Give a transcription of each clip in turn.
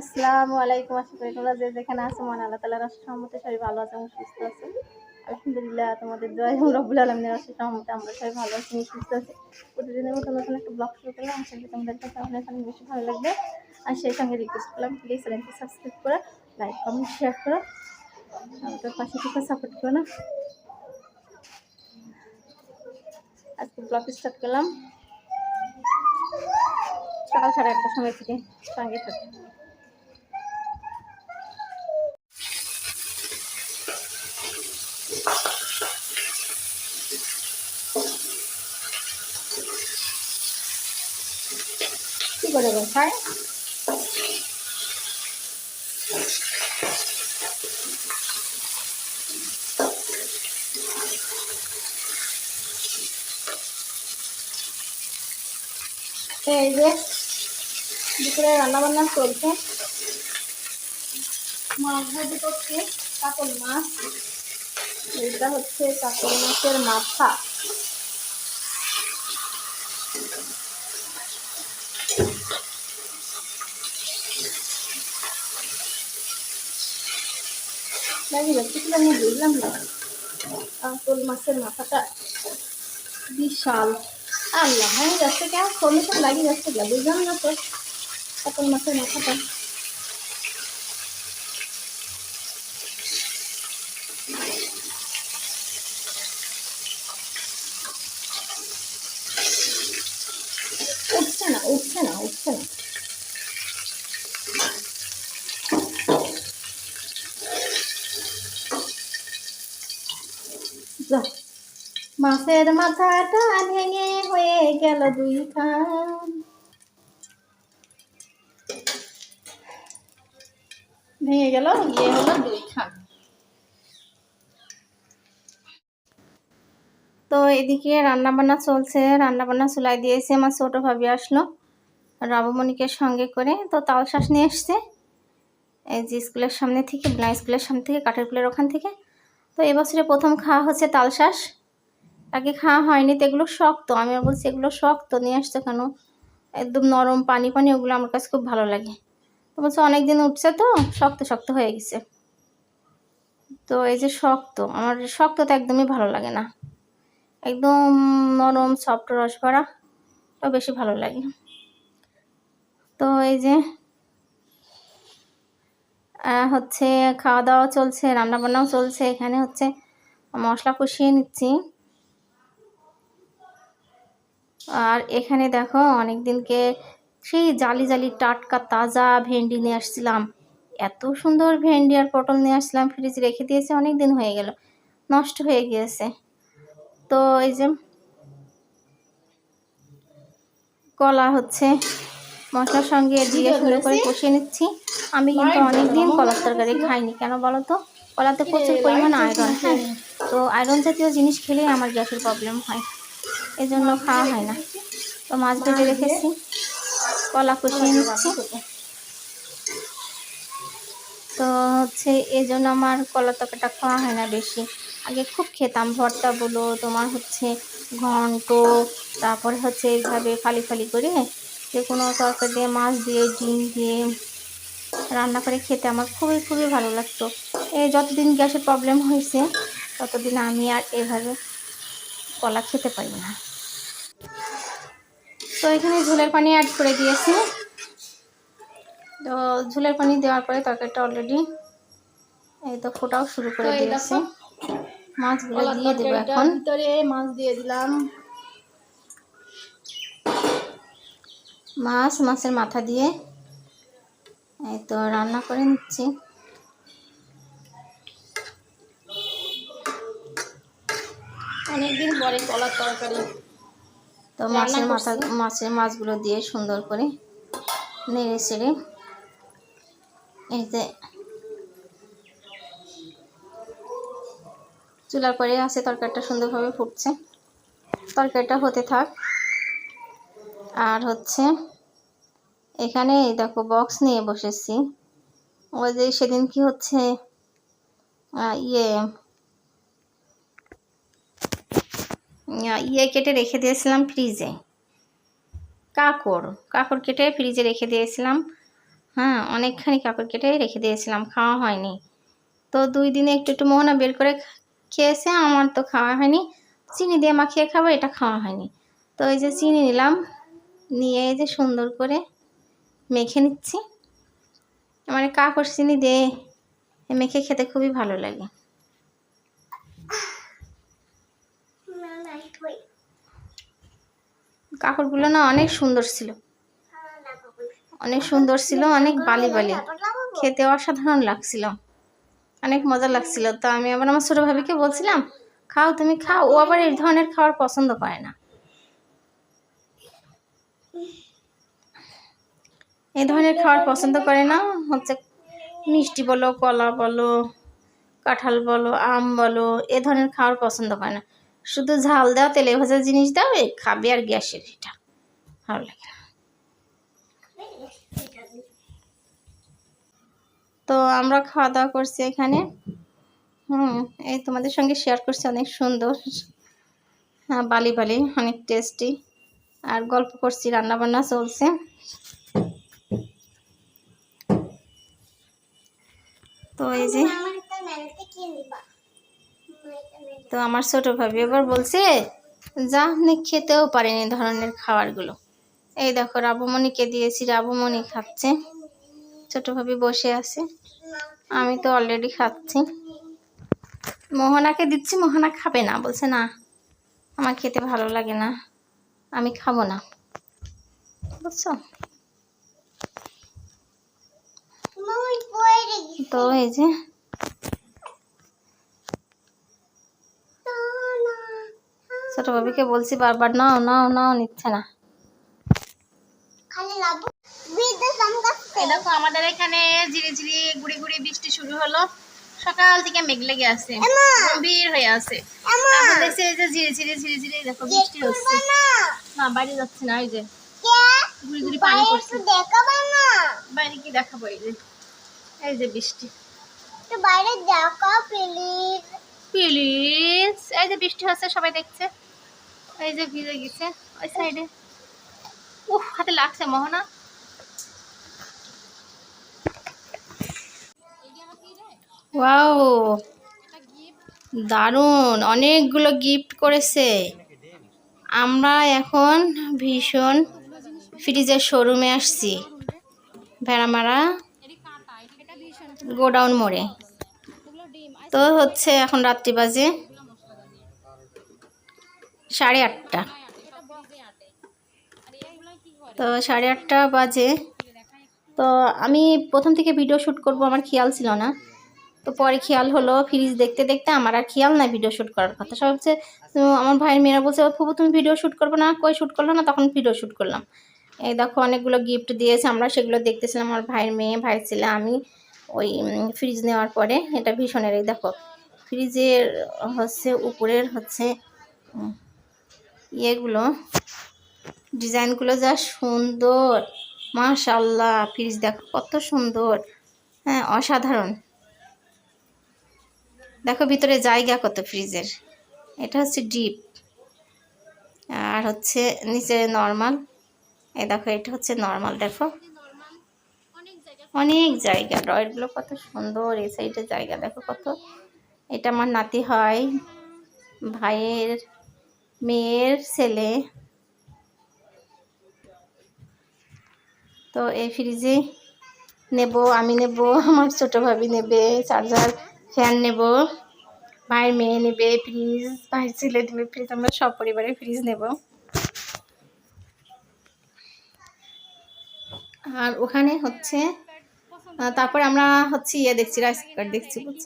আসসালামু আলাইকুম, আশা করি তোমরা যে যেখানে আছো মনে আল্লাহ তালার রাষ্ট্র সহমতে সবাই ভালো আছে এবং সুস্থ আছে আলহামদুলিল্লাহ, তোমাদের দোয়া এবং রব্বুল আলমিনের রাষ্ট্র সহমতে আমরা সবাই ভালো আছি, সুস্থ আছি। প্রতিদিনের মতো নতুন একটা ব্লগ শুরু করলাম। আশা করি তোমাদের কাছে অনেক অনেক বেশি ভালো লাগবে। আর সেই সঙ্গে রিকোয়েস্ট করলাম প্লিজ চ্যানেলটি সাবস্ক্রাইব করে লাইক কমেন্ট শেয়ার করো। আমাদের পাশে থেকে সাপোর্ট করো না? আজকে ব্লগ স্টার্ট করলাম। সকাল সাড়ে আটটার সময় থেকে সঙ্গে থাকে। করে খায় এই যে, দুপুরে রান্না বান্না চলছে। মাছ ভাজি করছে, কাতল মাছ। এটা হচ্ছে কাতল মাছের মাথা। যাচ্ছে কি আমি বুঝলাম না। কাতল মাছের মাথাটা বিশাল। আল্লাহ হ্যাঁ যাচ্ছে কেন সঙ্গে তো লাগিয়ে যাচ্ছে বুঝলাম না তো। এখন মাছের মাথাটা উঠছে না উঠছে না উঠছে না যা মাছের মাথাটা ভেঙে হয়ে গেল দুই খান ভেঙে গেল ইয়ে হলো দুই খান তো এদিকে রান্না বান্না চলছে রান্না বান্না চুলাই দিয়েছে আমার ছোটো ভাবি আসলো, রাবমণিকে সঙ্গে করে। তো তাল শ্বাস নিয়ে এসছে, এই যে স্কুলের সামনে থেকে না স্কুলের সামনে থেকে, কাঠের ফুলের ওখান থেকে। তো এবছরে প্রথম খাওয়া হচ্ছে তাল শ্বাস আগে খাওয়া হয়নি, তো এগুলো শক্ত। আমি বলছি, এগুলো শক্ত, নিয়ে আসছে কেন? একদম নরম পানি পানি, ওগুলো আমার কাছে খুব ভালো লাগে। তো বলছে অনেক দিন উঠছে তো, শক্ত শক্ত হয়ে গেছে। তো এই যে শক্ত, আমার শক্ত তো একদমই ভালো লাগে না। একদম নরম, সফট রস ভরা, তো বেশি ভালো লাগে। তো এই যে হচ্ছে খাওয়া দাওয়া চলছে, রান্নাবান্নাও চলছে, এখানে হচ্ছে মশলা কষিয়ে নিচ্ছি। আর এখানে দেখো অনেক দিনকে সেই জালি জালি টাটকা তাজা ভেন্ডি নিয়ে আসছিলাম। এত সুন্দর ভেন্ডি আর পটল নিয়ে আসলাম ফ্রিজে রেখে দিয়েছে অনেক দিন হয়ে গেল নষ্ট হয়ে গিয়েছে। তো এই যে কলা হচ্ছে মশলার সঙ্গে দিয়ে সুন্দর করে কষিয়ে নিচ্ছি। আমি কিন্তু অনেক দিন কলার তরকারি খাইনি কেন বলো তো কলাতে প্রচুর পরিমাণ আয়রন হ্যাঁ তো আয়রন জাতীয় জিনিস খেলেই আমার গ্যাসের প্রবলেম হয়। এই জন্য খাওয়া হয় না। তো মাছ ভেজে রেখেছি। কলা কষিয়ে নিচ্ছি। তো হচ্ছে এই জন্য আমার কলা তরকারিটা খাওয়া হয় না বেশি। আগে খুব খেতাম ভর্তা বলো তোমার হচ্ছে ঘন্ট, তারপরে হচ্ছে এইভাবে ফালি ফালি করে যে কোনো তরকারি দিয়ে মাছ দিয়ে, ডিম দিয়ে রান্না করে খেতে আমার খুবই খুবই ভালো লাগতো। এই যতদিন গ্যাসের প্রবলেম হয়েছে, ততদিন আমি আর এভাবে কলা খেতে পারি না। তো এখানে ঝোলের পানি অ্যাড করে দিয়েছি। তো ঝোলের পানি দেওয়ার পরে তরকারিটা অলরেডি এই তো ফোটাও শুরু করে দিয়েছি। মাছগুলো দিয়ে দেবো এখন। ভিতরে মাছ দিয়ে দিলাম। মাছ মাছের মাথা দিয়ে এই তো রান্না করে নিচ্ছি। অনেকদিন পরে কলার তরকারি। তো মাছের মাথা মাছের মাছগুলো দিয়ে সুন্দর করে নেড়ে ছেড়ে এই যে চুলার পরে আছে তরকারিটা সুন্দরভাবে ফুটছে। তরকারিটা হতে থাক। আর হচ্ছে এখানে দেখো বক্স নিয়ে বসেছি। ওই যে সেদিন কি হচ্ছে ইয়ে ইয়ে কেটে রেখে দিয়েছিলাম ফ্রিজে কাকড় কাকড় কেটে ফ্রিজে রেখে দিয়েছিলাম। হ্যাঁ অনেকখানি কাপড় কেটে রেখে দিয়েছিলাম, খাওয়া হয়নি। তো দুই দিনে একটু একটু মোহনা বের করে খেয়েছে, আমার তো খাওয়া হয়নি। চিনি দিয়ে মাখিয়ে খাব, এটা খাওয়া হয়নি। তো এই যে চিনি নিলাম, নিয়ে এই যে সুন্দর করে মেখে নিচ্ছি। মানে কাপড় চিনি দিয়ে মেখে খেতে খুবই ভালো লাগে। কাপড়গুলো না অনেক সুন্দর ছিল। অনেক সুন্দর ছিল, অনেক বালি বালি। খেতে অসাধারণ লাগছিল। অনেক মজা লাগছিল। তো আমি আবার আমার ছোটো ভাবিকে বলছিলাম, খাও, তুমি খাও। ও আবার এই ধরনের খাবার পছন্দ করে না। এই ধরনের খাওয়ার পছন্দ করে না, হচ্ছে মিষ্টি বলো, কলা বলো, কাঁঠাল বলো, আম বলো, এ ধরনের খাওয়ার পছন্দ করে না। শুধু ঝাল দাও, তেলে ভাজা জিনিস দাও এই খাবে আর গ্যাসের এটা। ভালো লাগে তো আমরা খাওয়া দাওয়া করছি এখানে। হুম, এই তোমাদের সঙ্গে শেয়ার করছি, অনেক সুন্দর। হ্যাঁ বালি বালি, অনেক টেস্টি আর গল্প করছি রান্না বান্না চলছে। তো এই যে তো আমার ছোট ভাবি এবার বলছে, যা আপনি খেতেও পারেন এই ধরনের খাবারগুলো। এই দেখো, রাবুমণিকে দিয়েছি, রাবুমণি খাচ্ছে। ছোট ভাবি বসে আছে। আমি তো অলরেডি খাচ্ছি। মোহনাকে দিচ্ছি, মোহনা খাবে না। বলছে, না, আমার খেতে ভালো লাগে না। আমি খাব না। বুঝছ? তো এই যে ছোট ভাবিকে বলছি বারবার নাও নাও নাও নিচ্ছে না। দেখো আমাদের এখানে ঝিরি ঝিরি গুড়ি গুড়ি বৃষ্টি শুরু হলো। সকাল থেকে মেঘ লেগে আছে গম্ভীর হয়ে আছে। দেখছি এই যে ঝিরি ঝিরি ঝিরি ঝিরি দেখো বৃষ্টি হচ্ছে। না। বাইরে যাচ্ছে না এই যে। গুড়ি গুড়ি পানি পড়ছে। বাইরে কি দেখাবো এই যে। এই যে বৃষ্টি। বাইরে দেখা প্লিজ প্লিজ এই যে বৃষ্টি হচ্ছে সবাই দেখছে। এই যে ভিজে গেছে, ওই সাইডে উফ, হাতে লাগছে মোহনা। ওয়াও, দারুণ, অনেকগুলো গিফট করেছে। আমরা এখন ভীষণ ফ্রিজের শোরুমে আসছি। ভেড়ামারা, গোডাউন মোড়ে। তো হচ্ছে এখন রাত্রি বাজে। সাড়ে আটটা। তো সাড়ে আটটা বাজে। তো আমি প্রথম থেকে ভিডিও শ্যুট করব, আমার খেয়াল ছিল না। তো পরে খেয়াল হলো, ফ্রিজ দেখতে দেখতে আমার আর খেয়াল নাই ভিডিও শ্যুট করার কথা। সব হচ্ছে আমার ভাইয়ের মেয়েরা বলছে ফুবু তুমি ভিডিও শ্যুট করব না? কই শ্যুট করল না? তখন ভিডিও শ্যুট করলাম। এই দেখো, অনেকগুলো গিফট দিয়েছে, আমরা সেগুলো দেখতেছিলাম আমার ভাইয়ের মেয়ে, ভাইয়ের ছেলে, আমি ওই ফ্রিজ নেওয়ার পরে। এটা ভীষণের, এই দেখো। ফ্রিজের হচ্ছে, উপরের হচ্ছে ইয়েগুলো, ডিজাইনগুলো যা সুন্দর। মাশাল্লাহ ফ্রিজ দেখো কত সুন্দর। হ্যাঁ অসাধারণ। দেখো ভিতরে জায়গা কত ফ্রিজের। এটা হচ্ছে ডিপ। আর হচ্ছে নিচে নর্মাল। এই দেখো, এটা হচ্ছে নর্মাল, দেখো। অনেক জায়গা। ড্রয়ারগুলো কত সুন্দর, এই সাইডে জায়গা। দেখো কত। এটা আমার নাতি হয়, ভাইয়ের মেয়ের ছেলে। তো এই ফ্রিজে নেব, আমি নেব, আমার ছোট ভাবি নেবে, চার্জার, ফ্যান নেব। ভাইয়ের মেয়ে নেবে, ফ্রিজ, ভাইয়ের ছেলে নেবে, ফ্রিজ, আমরা সব পরিবারে ফ্রিজ নেব। আর ওখানে হচ্ছে তারপর আমরা হচ্ছে ইয়ে দেখছি রাইস কুকার দেখছি, বুঝছ?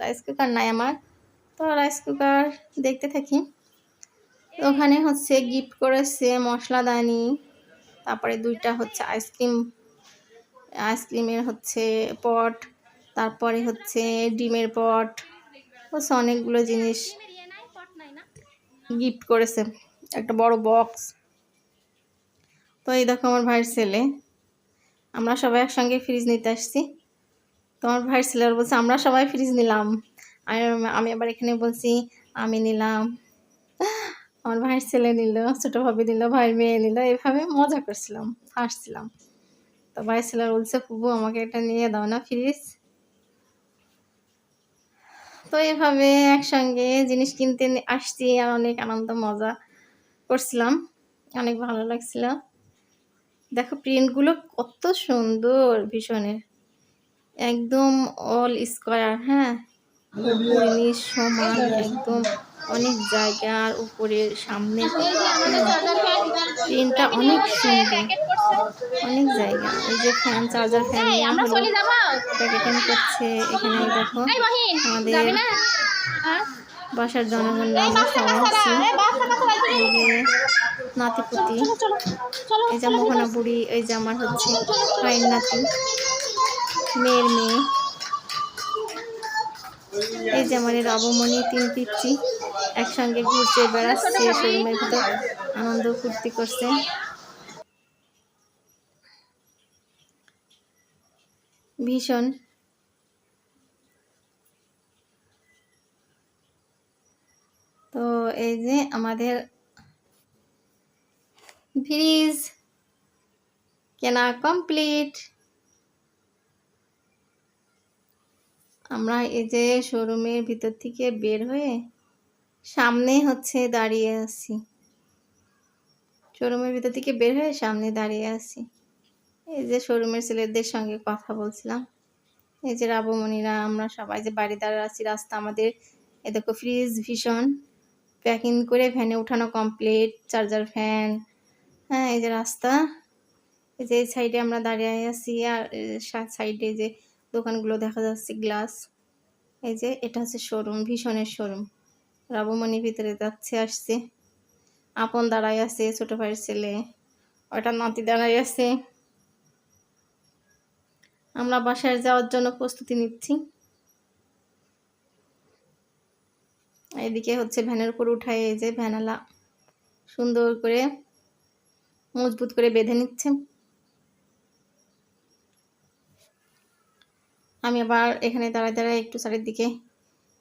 রাইস কুকার নাই আমার। তো রাইস কুকার দেখতে থাকি। ওখানে হচ্ছে গিফট করেছে মশলাদানি তারপরে দুইটা হচ্ছে আইসক্রিম, আইসক্রিমের হচ্ছে পট, তারপরে হচ্ছে ডিমের পট, হচ্ছে অনেকগুলো জিনিস গিফট করেছে, একটা বড় বক্স। তো এই দেখো আমার ভাইয়ের ছেলে, আমরা সবাই একসঙ্গে ফ্রিজ নিতে আসছি। তো আমার ভাইয়ের ছেলের বলছে, আমরা সবাই ফ্রিজ নিলাম। আর আমি আবার এখানে বলছি, আমি নিলাম। আমার ভাইয়ের ছেলে নিল, ছোটো ভাবি নিল, ভাইয়ের মেয়ে নিল, এভাবে মজা করছিলাম, হাসছিলাম। তো ভাই ছেলে বলছে ফুবু আমাকে এটা নিয়ে দাও না ফ্রিজ তো এভাবে একসঙ্গে জিনিস কিনতে আসছি, আর অনেক আনন্দ, মজা করছিলাম, অনেক ভালো লাগছিল। দেখো প্রিন্টগুলো কত সুন্দর ভীষণের। একদম অল স্কোয়ার হ্যাঁ? সমান, একদম অনেক জায়গার উপরে সামনে। ট্রেনটা অনেক সুন্দর। অনেক জায়গা। এই যে ফ্যান চার্জার ফ্যান প্যাকেটিং করছে এখানে দেখো। আমাদের হ্যাঁ? বাসার জনগণ আমরা সবাই আছি। এই যে নাতিপুতি। এই যে মোহনা বুড়ি এই যে আমার হচ্ছে মায়ের নাতি। মেয়ের মেয়ে। এই যে আমার এই রাবমণি তিন পিচ্ছি একসঙ্গে ঘুরছে বেড়াচ্ছে শোরুমের ভিতর আনন্দ ফুর্তি করছে। ভীষণ। তো এই যে আমাদের ফ্রিজ কেনা কমপ্লিট। আমরা এই যে শোরুমের ভিতর থেকে বের হয়ে সামনে হচ্ছে দাঁড়িয়ে আছি। শোরুমের ভিতর থেকে বের হয়ে সামনে দাঁড়িয়ে আছি। এই যে শোরুমের ছেলেদের সঙ্গে কথা বলছিলাম। এই যে রাবমণিরা, আমরা সবাই যে বাড়ি দাঁড়িয়ে আছি, রাস্তা আমাদের এ দেখো ফ্রিজ ভীষণ প্যাকিং করে ভ্যানে উঠানো কমপ্লিট চার্জার ফ্যান হ্যাঁ এই যে রাস্তা। এই যে এই সাইডে আমরা দাঁড়িয়ে আছি আর সাইডে যে দোকানগুলো দেখা যাচ্ছে গ্লাস এই যে এটা হচ্ছে শোরুম ভীষণের শোরুম রাবমণি ভিতরে যাচ্ছে, আসছে। আপন দাঁড়ায় আছে, ছোট ভাইয়ের ছেলে। ওটা নাতি দাঁড়ায় আছে। আমরা বাসায় যাওয়ার জন্য প্রস্তুতি নিচ্ছি। এদিকে হচ্ছে ভ্যানের উপর উঠায় এই যে ভ্যানালা। সুন্দর করে মজবুত করে বেঁধে নিচ্ছে। আমি আবার এখানে দাঁড়ায় দাঁড়ায় একটু চারিদিকে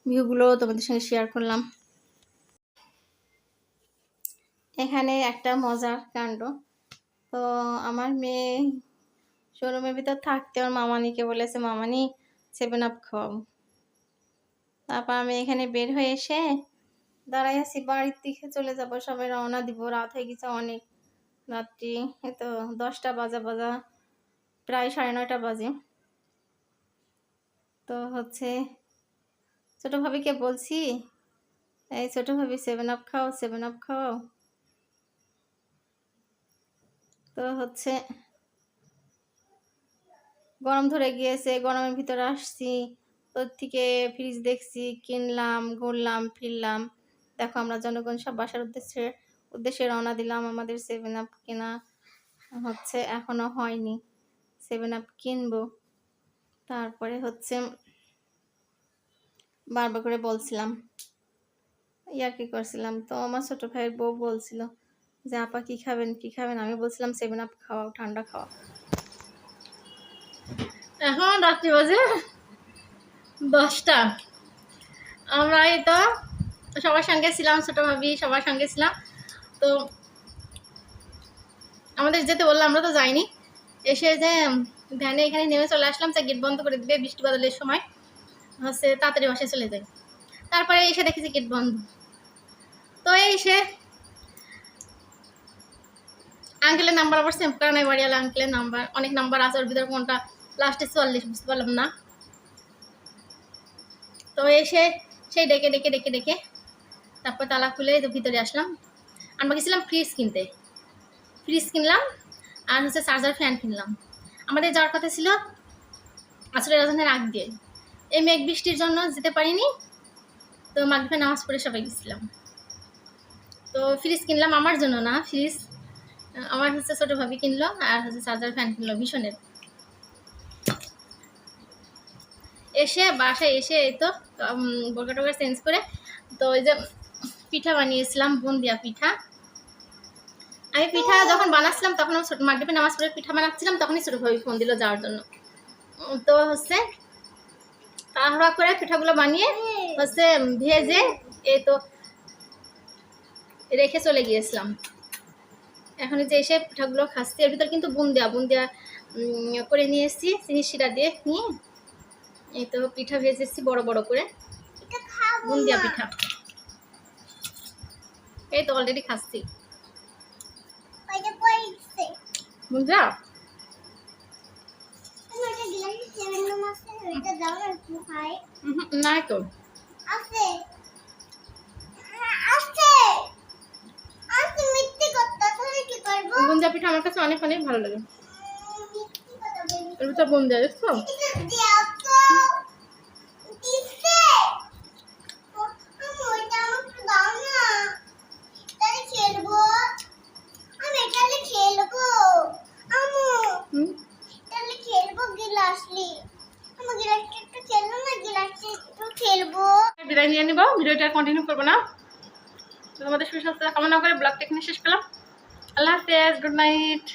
ভিউগুলো তোমাদের সঙ্গে শেয়ার করলাম। এখানে একটা মজার কাণ্ড। তো আমার মেয়ে শোরুমের ভিতর থাকতে ওর মামানিকে বলেছে, মামানি সেভেন আপ খাওয়াবো তারপর আমি এখানে বের হয়ে এসে দাঁড়াই আছি, বাড়ির দিকে চলে যাব। সবাই রওনা দিব, রাত হয়ে গেছে অনেক রাত্রি তো দশটা বাজা বাজা, প্রায় সাড়ে নয়টা বাজে। তো হচ্ছে ছোটো ভাবিকে বলছি, এই ছোটো ভাবি সেভেন আপ খাও সেভেন আপ খাও। তো হচ্ছে গরম ধরে গিয়েছে, গরমের ভিতরে আসছি তোর থেকে ফ্রিজ দেখছি, কিনলাম, ঘুরলাম, ফিরলাম। দেখো আমরা জনগণ সব বাসার উদ্দেশ্যে উদ্দেশ্যে রওনা দিলাম আমাদের সেভেন আপ কেনা। হচ্ছে এখনও হয়নি সেভেন আপ কিনবো। তারপরে হচ্ছে বারবার করে বলছিলাম। ইয়ার কি করছিলাম? তো আমার ছোট ভাইয়ের বউ বলছিল যে, আপা, কি খাবেন? কি খাবেন? আমি বলছিলাম, সেভেন আপ খাওয়াও, ঠান্ডা খাওয়া এখন রাত্রি বাজে দশটা। আমরা এই তো সবার সঙ্গে ছিলাম, ছোটো ভাবি সবার সঙ্গে ছিলাম। তো আমাদের যেতে বললাম আমরা তো যাইনি। এসে যে ভ্যানে এখানে নেমে চলে আসলাম তা গেট বন্ধ করে দিবে বৃষ্টি বাদলের সময়। হচ্ছে তাড়াতাড়ি বাসায় চলে যাই। তারপরে এসে দেখেছি গেট বন্ধ। তো এই এসে আঙ্কেলের নাম্বার আবার সেভ করা নাই, বাড়িওয়ালা আঙ্কেলের নাম্বার অনেক নাম্বার আছে ওর ভিতরে কোনটা? লাস্টে চুয়াল্লিশ, বুঝতে পারলাম না। তো এসে সেই ডেকে ডেকে ডেকে ডেকে তারপর তালা খুলে ভিতরে আসলাম। আমরা গেছিলাম ফ্রিজ কিনতে। ফ্রিজ কিনলাম আর হচ্ছে চার্জার ফ্যান কিনলাম। আমাদের যাওয়ার কথা ছিল আসলে রাজধানের আগ। দিয়ে এই মেঘ বৃষ্টির জন্য যেতে পারিনি। তো মাগরিবে নামাজ পড়ে সবাই গেছিলাম। তো ফ্রিজ কিনলাম আমার জন্য না, ফ্রিজ। আমার হচ্ছে ছোটো ভাবি কিনলো আর হচ্ছে চার্জার ফ্যান কিনলো ভীষণের। এসে বাসায় এসে এই তো বোরকা টোকা চেঞ্জ করে, তো ওই যে পিঠা বানিয়েছিলাম, বুন্দিয়া পিঠা। আমি পিঠা যখন বানাচ্ছিলাম তখন আমি ছোটো মাগরীবে নামাজ পড়ে পিঠা বানাচ্ছিলাম, তখনই ছোটো ভাবি ফোন দিল যাওয়ার জন্য। তো হচ্ছে তাড়াহুড়া করে পিঠাগুলো বানিয়ে হচ্ছে ভেজে এই তো রেখে চলে গিয়েছিলাম। এখন যে এসে পিঠাগুলো খাচ্ছি। এর ভিতরে কিন্তু বুন্দিয়া বুন্দিয়া উম, করে নিয়ে এসেছি চিনি শিরা দিয়ে নিয়ে এই তো পিঠা ভেজে এসেছি বড় বড় করে। খাব বুন্দিয়া পিঠা। এই তো অলরেডি খাচ্ছি। বুঝলা নাই তো আছে বুন্দিয়া পিঠা আমার কাছে অনেক অনেক ভালো লাগে। এর ভিতরে বুন্দিয়া দেখছ এটা দাও তো দিছে ও, আমি ওইটা আমাকে দাও না তাহলে খেলব আমি এটালে খেলব আমু হুম তাহলে খেলব গিলাস লি আমি গিলাসটা একটু খেলব না গিলাসটা একটু খেলব বিদায় নিয়ে নিব ভিডিওটা কন্টিনিউ করব না। তোমাদের সুস্বাস্থ্য, কামনা করে ব্লগটা এখানে শেষ করলাম। আল্লাহ হাফেজ গুড নাইট